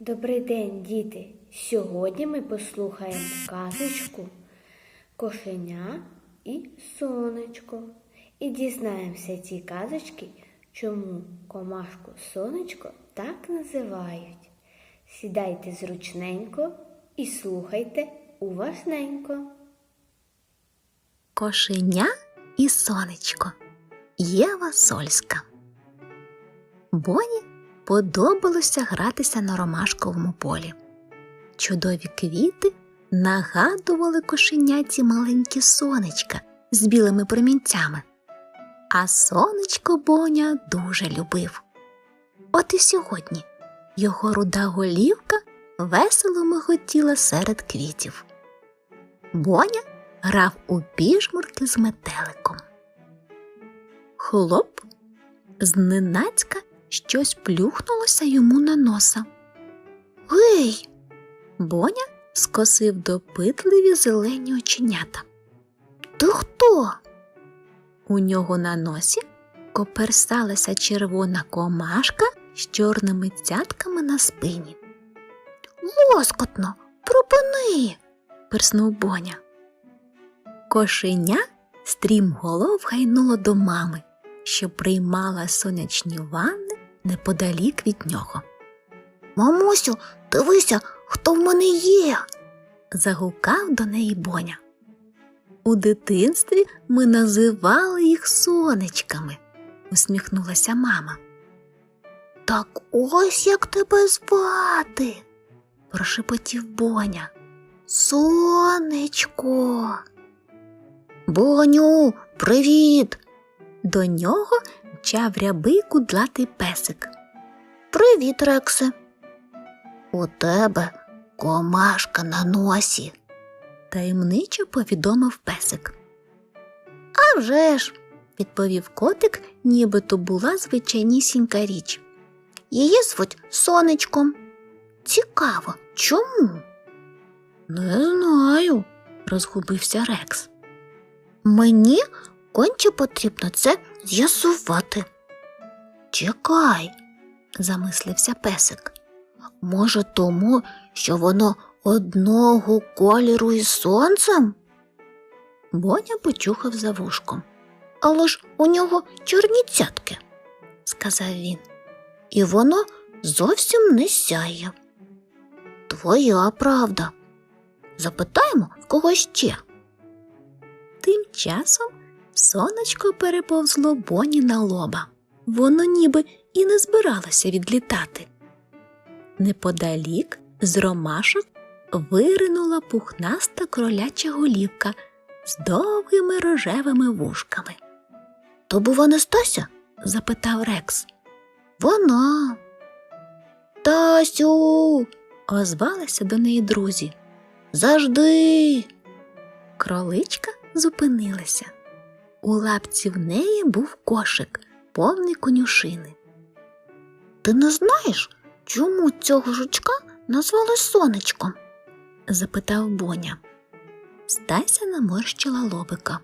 Добрий день, діти! Сьогодні ми послухаємо казочку Кошеня і сонечко. І дізнаємося ці казочки, чому комашку сонечко так називають. Сідайте зручненько і слухайте уважненько. Кошеня і сонечко. Єва Сольська. Боні подобалося гратися на ромашковому полі. Чудові квіти нагадували кошеняці маленькі сонечка з білими промінцями. А сонечко Боня дуже любив. От і сьогодні його руда голівка весело миготіла серед квітів. Боня грав у піжмурки з метеликом. Хлоп зненацька щось плюхнулося йому на носа. Гей! Боня скосив допитливі зелені оченята. Ти хто? У нього на носі коперсалася червона комашка з чорними цятками на спині. Лоскотно, припини, пирснув Боня. Кошеня стрімголов гайнуло до мами, що приймала сонячні ванни неподалік від нього. Мамусю, дивися, хто в мене є. загукав до неї Боня. У дитинстві ми називали їх сонечками, усміхнулася мама. Так ось як тебе звати, прошепотів Боня. Сонечко. Боню, привіт. До нього мчав рябий кудлатий песик. Привіт, Рексе. У тебе комашка на носі, таємничо повідомив песик. «А вже ж», – відповів котик, ніби то була звичайнісінька річ. Її звуть сонечком. Цікаво, чому? Не знаю, розгубився Рекс. Мені конче потрібно це з'ясувати. Чекай, замислився песик. Може, тому, що воно одного кольору із сонцем? Боня почухав за вушком. Але ж у нього чорні цятки, сказав він, і воно зовсім не сяє. Твоя правда. Запитаємо в кого ще. Тим часом сонечко переповзло боні на лоба. Воно ніби і не збиралося відлітати. Неподалік з ромашок виринула пухнаста кроляча голівка з довгими рожевими вушками. То бува не Стася? запитав Рекс. Вона. Тасю. озвалися до неї друзі. Завжди. Кроличка зупинилася. У лапці в неї був кошик, повний конюшини. Ти не знаєш, чому цього жучка назвали сонечком? запитав Боня. Стася наморщила лобика.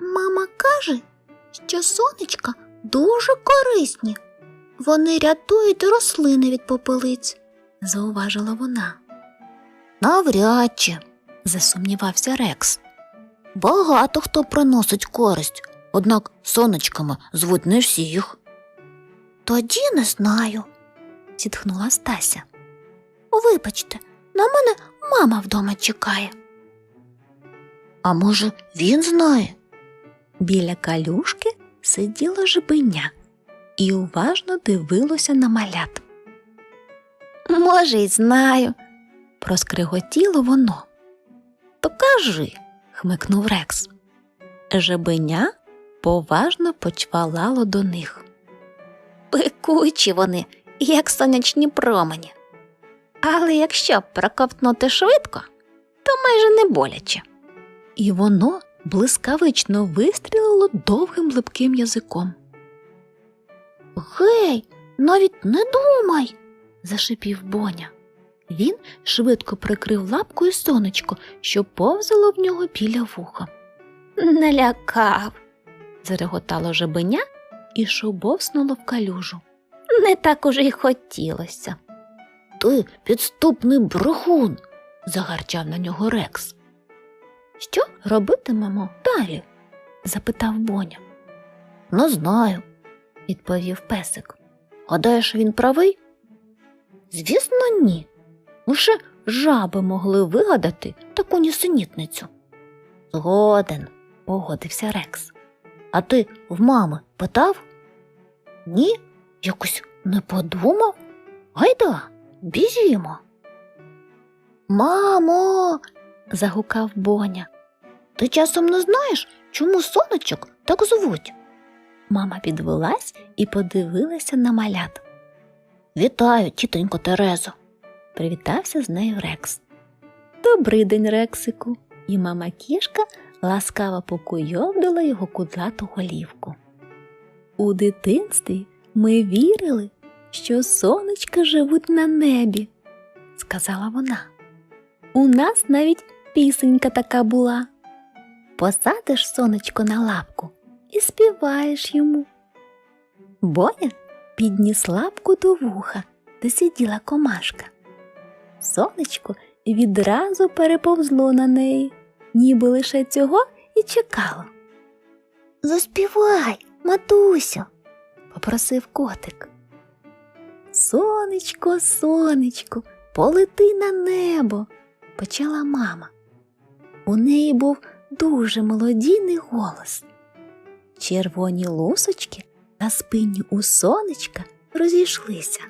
Мама каже, що сонечка дуже корисні. Вони рятують рослини від попелиць, зауважила вона. Навряд чи, засумнівався Рекс. Багато хто приносить користь, однак сонечками звуть не всіх. Тоді не знаю, зітхнула Стася. Вибачте, на мене мама вдома чекає. А може, він знає? Біля калюшки сиділо жебеня і уважно дивилося на малят. Може, й знаю, проскриготіло воно. То кажи, хмикнув Рекс. Жебеня поважно почвалало до них. Пекучі вони, як сонячні промені. Але якщо проковтнути швидко, то майже не боляче. І воно блискавично вистрілило довгим липким язиком. Гей, навіть не думай, зашипів Боня. Він швидко прикрив лапкою сонечко, що повзало в нього біля вуха. Налякав, зареготало жебеня і шубовснуло в калюжу. Не так уже й хотілося. Ти підступний брехун, загарчав на нього Рекс. Що робитимемо далі? запитав Боня. Не знаю, відповів песик. Гадаєш, він правий? Звісно, ні. Лише жаби могли вигадати таку нісенітницю. Згоден, погодився Рекс. А ти в мами питав? Ні, якось не подумав. Гайда, біжімо. Мамо. загукав Боня. Ти часом не знаєш, чому сонечок так звуть? Мама підвелась і подивилася на малят. Вітаю, тітонько Терезо, привітався з нею Рекс. Добрий день, Рексику, і мама кішка ласкаво покуйовдила його кудлату голівку. У дитинстві ми вірили, що сонечка живуть на небі, сказала вона. У нас навіть пісенька така була. Посадиш сонечко на лапку і співаєш йому. Боня підніс лапку до вуха, де сиділа комашка. Сонечко відразу переповзло на неї, ніби лише цього і чекало. Заспівай, матусю, попросив котик. Сонечко, сонечко, полети на небо, почала мама. У неї був дуже молодійний голос. Червоні лусочки на спині у сонечка розійшлися,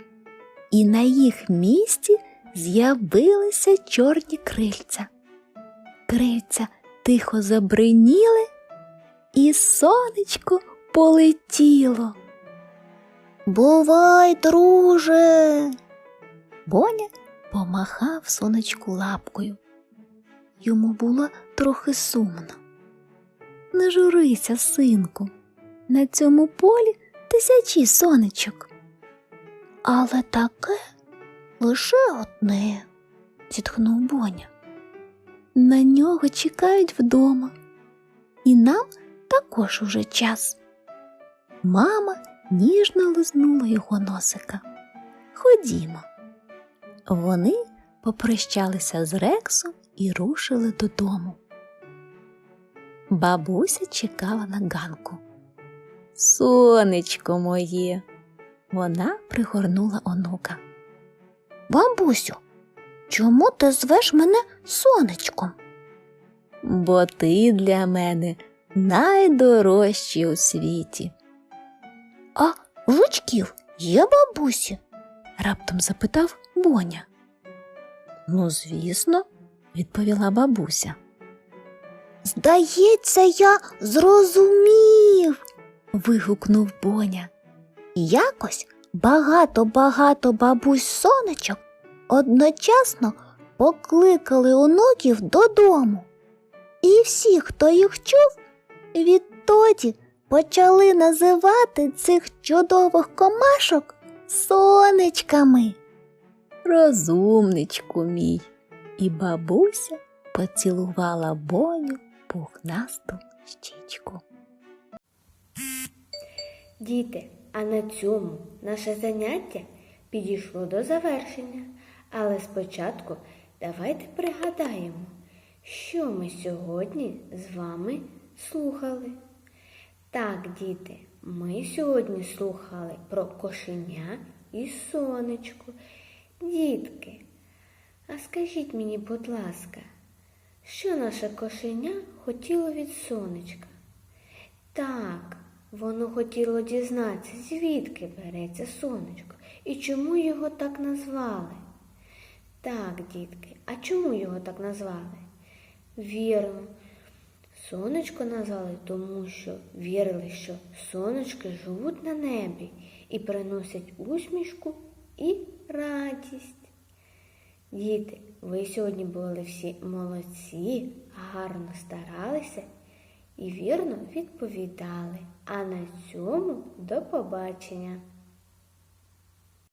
і на їх місці з'явилися чорні крильця. Крильця тихо забриніли, і сонечко полетіло. Бувай, друже. Боня помахав сонечку лапкою. Йому було трохи сумно. Не журися, синку, на цьому полі тисячі сонечок. Але таке лише одне, зітхнув Боня. На нього чекають вдома, і нам також уже час. Мама ніжно лизнула його носика. Ходімо. Вони попрощалися з Рексом і рушили додому. Бабуся чекала на ганку. Сонечко моє. Вона пригорнула онука. Бабусю, чому ти звеш мене сонечком? Бо ти для мене найдорожчий у світі. А жучків є бабусі? раптом запитав Боня. Ну, звісно, відповіла бабуся. Здається, я зрозумів. вигукнув Боня. Якось багато-багато бабусь сонечок одночасно покликали онуків додому. І всі, хто їх чув, відтоді почали називати цих чудових комашок сонечками. Розумничку мій. І бабуся поцілувала Боню пухнасту щічку. Діти, а на цьому наше заняття підійшло до завершення. Але спочатку давайте пригадаємо, що ми сьогодні з вами слухали. Так, діти, ми сьогодні слухали про кошеня і сонечко. Дітки, а скажіть мені, будь ласка, що наше кошеня хотіло від сонечка? Так, воно хотіло дізнатися, звідки береться сонечко і чому його так назвали. Так, дітки, а чому його так назвали? Вірно, сонечко назвали, тому що вірили, що сонечки живуть на небі і приносять усмішку і радість. Діти, ви сьогодні були всі молодці, гарно старалися і вірно відповідали. А на цьому до побачення!